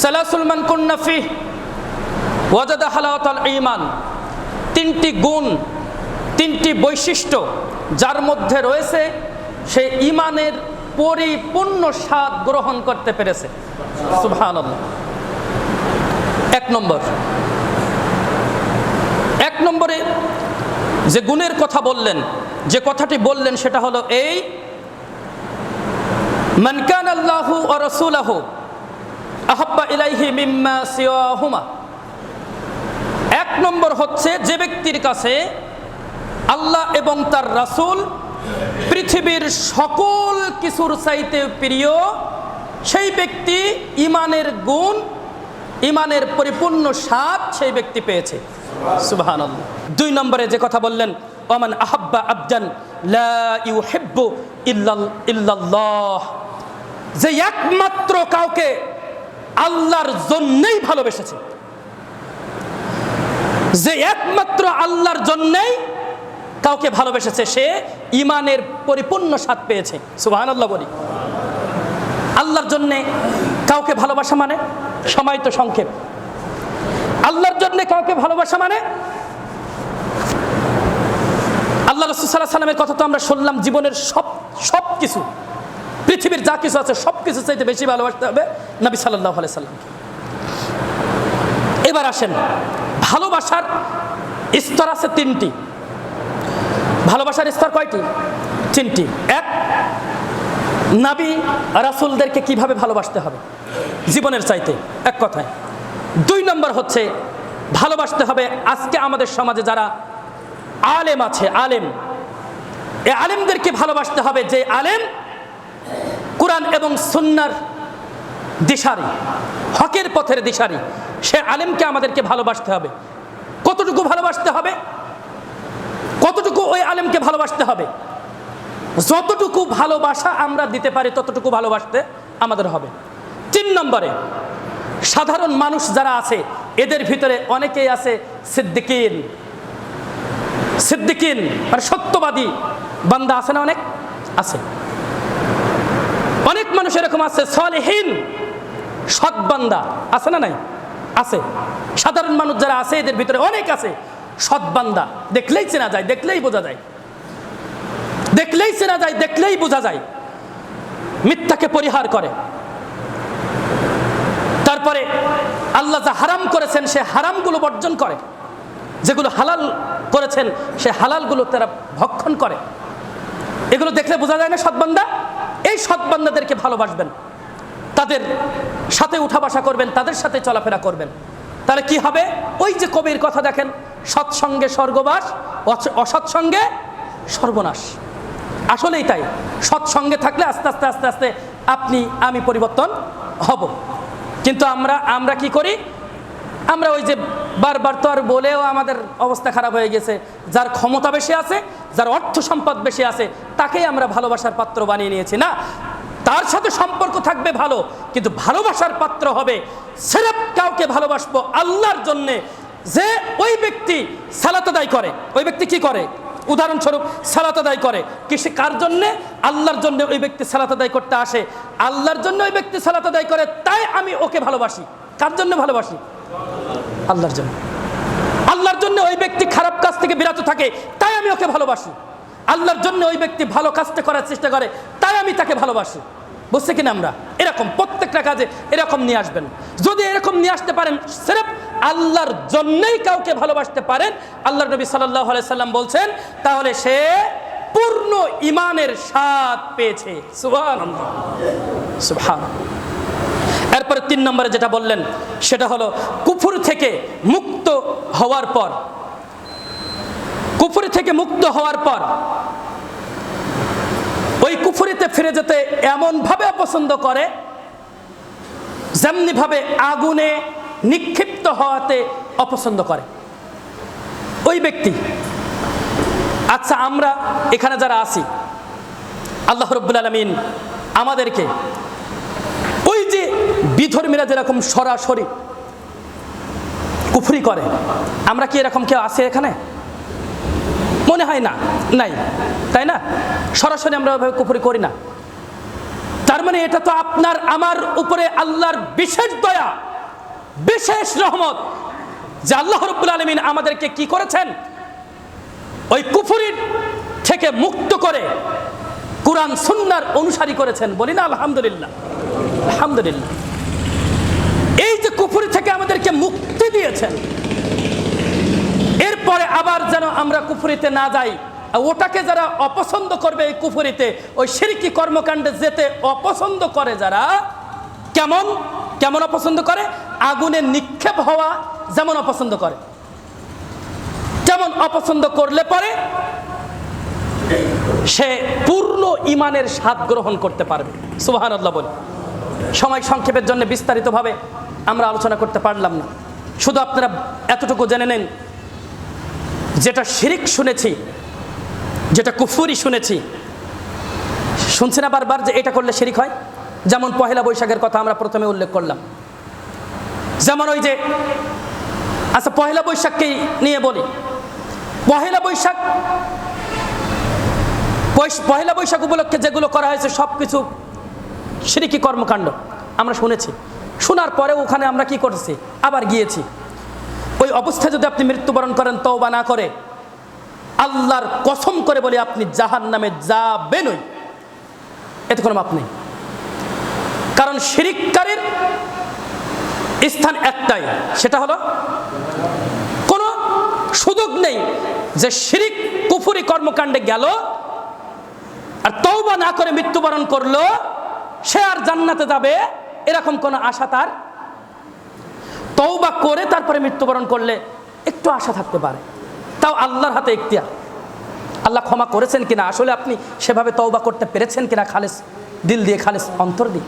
সালাসুল মান কুন্নাফি ওয়াজাদা হালাওয়াতাল ঈমান। তিনটি গুণ, তিনটি বৈশিষ্ট্য যার মধ্যে রয়েছে, সে ইমানের পরিপূর্ণ স্বাদ গ্রহণ করতে পেরেছে। সুবহানাল্লাহ। এক নম্বর। এক নম্বরে যে গুণের কথা বললেন, যে কথাটি বললেন সেটা হলো এই মানকান আল্লাহু ও রসুলাহু আহাব্বা ইলাইহি মিম্মা সিওয়াহুমা। এক নম্বর হচ্ছে যে ব্যক্তির কাছে আল্লাহ এবং তার রাসূল পৃথিবীর সকল কিছুর চাইতে প্রিয়, সেই ব্যক্তি ইমানের গুণ, ইমানের পরিপূর্ণ স্বাদ সেই ব্যক্তি পেয়েছে। সুবহানাল্লাহ। দুই নম্বরে যে কথা বললেন, ওমান আহাব্বা ইল্লাল, ইল্লাল্লাহ। যে একমাত্র কাউকে আল্লাহর জন্যই ভালোবেসেছে। যে একমাত্র আল্লাহর জন্যই কাউকে ভালোবেসেছে, সে ইমানের পরিপূর্ণ স্বাদ পেয়েছে। সুবহানাল্লাহ বলি। আল্লাহর জন্যে কাউকে ভালোবাসা মানে সময় তো সংক্ষেপ। আল্লাহর জন্য কাউকে ভালোবাসা মানে আল্লাহ রসুল্লাহ সাল্লামের কথা তো আমরা শুনলাম, জীবনের সব সব কিছু পৃথিবীর যা কিছু আছে, সব কিছু চাইতে বেশি ভালোবাসতে হবে নবী সাল্লাহ সাল্লামকে এবার আসেন, ভালোবাসার স্তর আছে তিনটি। ভালোবাসার স্তর কয়টি? তিনটি। এক, নাবি রাসুলদেরকে কীভাবে ভালোবাসতে হবে? জীবনের চাইতে, এক কথায়। দুই নম্বর হচ্ছে, ভালোবাসতে হবে আজকে আমাদের সমাজে যারা আলেম আছে, আলেম। এ আলেমদেরকে ভালোবাসতে হবে যে আলেম কোরআন এবং সুন্নার দিশারি, হকের পথের দিশারি। সে আলেমকে আমাদেরকে ভালোবাসতে হবে। কতটুকু ভালোবাসতে হবে? কতটুকু ওই আলেমকে ভালোবাসতে হবে? যতটুকু ভালোবাসা আমরা দিতে পারি, ততটুকু ভালোবাসতে আমাদের হবে। তিন নম্বরে, সাধারণ মানুষ যারা আছে, এদের ভিতরে অনেকেই আছে সিদ্দিকিন। সিদ্দিকিন মানে সত্যবাদী বান্দা আছে না অনেক? আছে। অনেক মানুষ এরকম আছে, সলেহীন, সৎ বান্দা। আছে না নাই? আছে। সাধারণ মানুষ যারা আছে, এদের ভিতরে অনেক আছে সৎ বান্দা। দেখলেই চেনা যায়, দেখলেই বোঝা যায়। দেখলেই চেনা যায়, দেখলেই বোঝা যায়। মিথ্যাকে পরিহার করে। তারপরে আল্লাহ যা হারাম করেছেন, সে হারামগুলো বর্জন করে। যেগুলো হালাল করেছেন, সে হালালগুলো তারা ভক্ষণ করে। এগুলো দেখলে বোঝা যায় না সৎবান্দা এই সৎবান্দাদেরকে ভালোবাসবেন। তাদের সাথে উঠা বসা করবেন, তাদের সাথে চলাফেরা করবেন। তাহলে কি হবে? ওই যে কবির কথা দেখেন সৎসঙ্গে স্বর্গবাস অসৎসঙ্গে সর্বনাশ। আসলেই তাই সৎসঙ্গে থাকলে আস্তে আস্তে আস্তে আস্তে আপনি, আমি পরিবর্তন হব। কিন্তু আমরা আমরা কি করি? আমরা ওই যে বারবার তো আর বলেও আমাদের অবস্থা খারাপ হয়ে গেছে, যার ক্ষমতা বেশি আছে যার অর্থ সম্পদ বেশি আছে, তাকেই আমরা ভালোবাসার পাত্র বানিয়ে নিয়েছি। না, তার সাথে সম্পর্ক থাকবে ভালো, কিন্তু ভালোবাসার পাত্র হবে সেরেপ কাউকে ভালোবাসবো আল্লাহর জন্যে। যে ওই ব্যক্তি সালাত আদায় করে, ওই ব্যক্তি কি করে? উদাহরণস্বরূপ, সালাত আদায় করে। কিসে, কার জন্যে? আল্লাহর জন্য ওই ব্যক্তি সালাত আদায় করতে আসে। আল্লাহর জন্য ওই ব্যক্তি সালাত আদায় করে, তাই আমি ওকে ভালোবাসি। কার জন্য ভালোবাসি? আল্লাহর জন্য। আল্লাহর জন্য ওই ব্যক্তি খারাপ কাজ থেকে বিরত থাকে আমি ওকে ভালোবাসি। আল্লাহর জন্য ওই ব্যক্তি ভালো কাজটা করার চেষ্টা করে, তাই আমি তাকে ভালোবাসি। বুঝছে কিনা আমরা? এরকম প্রত্যেকটা কাজে এরকম নিয়ে আসবেন। যদি এরকম নিয়ে আসতে পারেন সেরেফ আল্লাহর জন্যই কাউকে ভালোবাসতে পারেন আল্লাহ নবী সাল্লাহ সাল্লাম বলছেন, তাহলে সে পূর্ণ ইমানের স্বাদ পেয়েছে। এরপরে তিন নম্বরে যেটা বললেন, সেটা হলো, কুফুর থেকে মুক্ত হওয়ার পর মুক্ত হওয়ার পর ওই কুফুরিতে ফিরে যেতে এমনভাবে অপছন্দ করে যেমনিভাবে আগুনে নিক্ষিপ্ত হওয়াতে অপছন্দ করে। ওই ব্যক্তি আচ্ছা আমরা এখানে যারা আছি, আল্লাহ রব্বুল আলমিন আমাদেরকে ওই যে বিধর্মীরা যেরকম সরাসরি কুফরি করে, আমরা কি এরকম কেউ আছে এখানে? মনে হয় না, নাই, তাই না? সরাসরি আমরা ওইভাবে কুফরি করি না। তার মানে এটা তো আপনার, আমার উপরে আল্লাহর বিশেষ দয়া, বিশেষ রহমত, যে আল্লাহ রব্বুল আলমিন আমাদেরকে কি করেছেন? ওই কুফুরির থেকে মুক্ত করে কোরআন, সুন্নার অনুসারী করেছেন। বলি না, আলহামদুলিল্লাহ আলহামদুলিল্লাহ। এই যে কুফুরি থেকে আমাদেরকে মুক্তি দিয়েছেন এরপরে আবার যেন আমরা কুফুরিতে না যাই। ওটাকে যারা অপছন্দ করবে এই কুফুরিতে, ওই সিরকি কর্মকাণ্ডে যেতে অপছন্দ করে যারা, কেমন? কেমন অপছন্দ করে? আগুনে নিক্ষেপ হওয়া যেমন অপছন্দ করে। যেমন অপছন্দ করলে পরে সে পূর্ণ ইমানের স্বাদ গ্রহণ করতে পারবে। সুবাহান আল্লাহ বলি। সময় সংক্ষেপের জন্য বিস্তারিতভাবে আমরা আলোচনা করতে পারলাম না। শুধু আপনারা এতটুকু জেনে নেন যেটা শিরিক শুনেছি, যেটা কুফুরি শুনেছি। শুনছি না বারবার যে এটা করলে শিরিক হয়? যেমন পহেলা বৈশাখের কথা আমরা প্রথমে উল্লেখ করলাম। যেমন ওই যে আচ্ছা পহেলা বৈশাখকেই নিয়ে বলি। পহেলা বৈশাখ পহেলা বৈশাখ উপলক্ষে যেগুলো করা হয়েছে সব কিছু সিরিকি কর্মকাণ্ড। আমরা শুনেছি। শোনার পরে ওখানে আমরা কি করেছি? আবার গিয়েছি। অবস্থায় যদি আপনি মৃত্যুবরণ করেন, তওবা না করে, আল্লাহর কসম করে বলে আপনি জাহান নামে যাবেনই। এতে কোনো মাপ নেই। কারণ শিরিককারীর স্থান একটাই, সেটা হলো কোনো সুযোগ নেই যে শিরিক কুফুরি কর্মকাণ্ডে গেল আর তৌবা না করে মৃত্যুবরণ করল, সে আর জান্নাতে যাবে, এরকম কোনো আশা তার তৌবা করে তারপরে মৃত্যুবরণ করলে একটু আশা থাকতে পারে। তাও আল্লাহর হাতে ইখতিয়ার আল্লাহ ক্ষমা করেছেন কিনা? আসলে আপনি সেভাবে তৌবা করতে পেরেছেন কিনা খালেস? দিল দিয়ে খালেস অন্তর দিয়ে।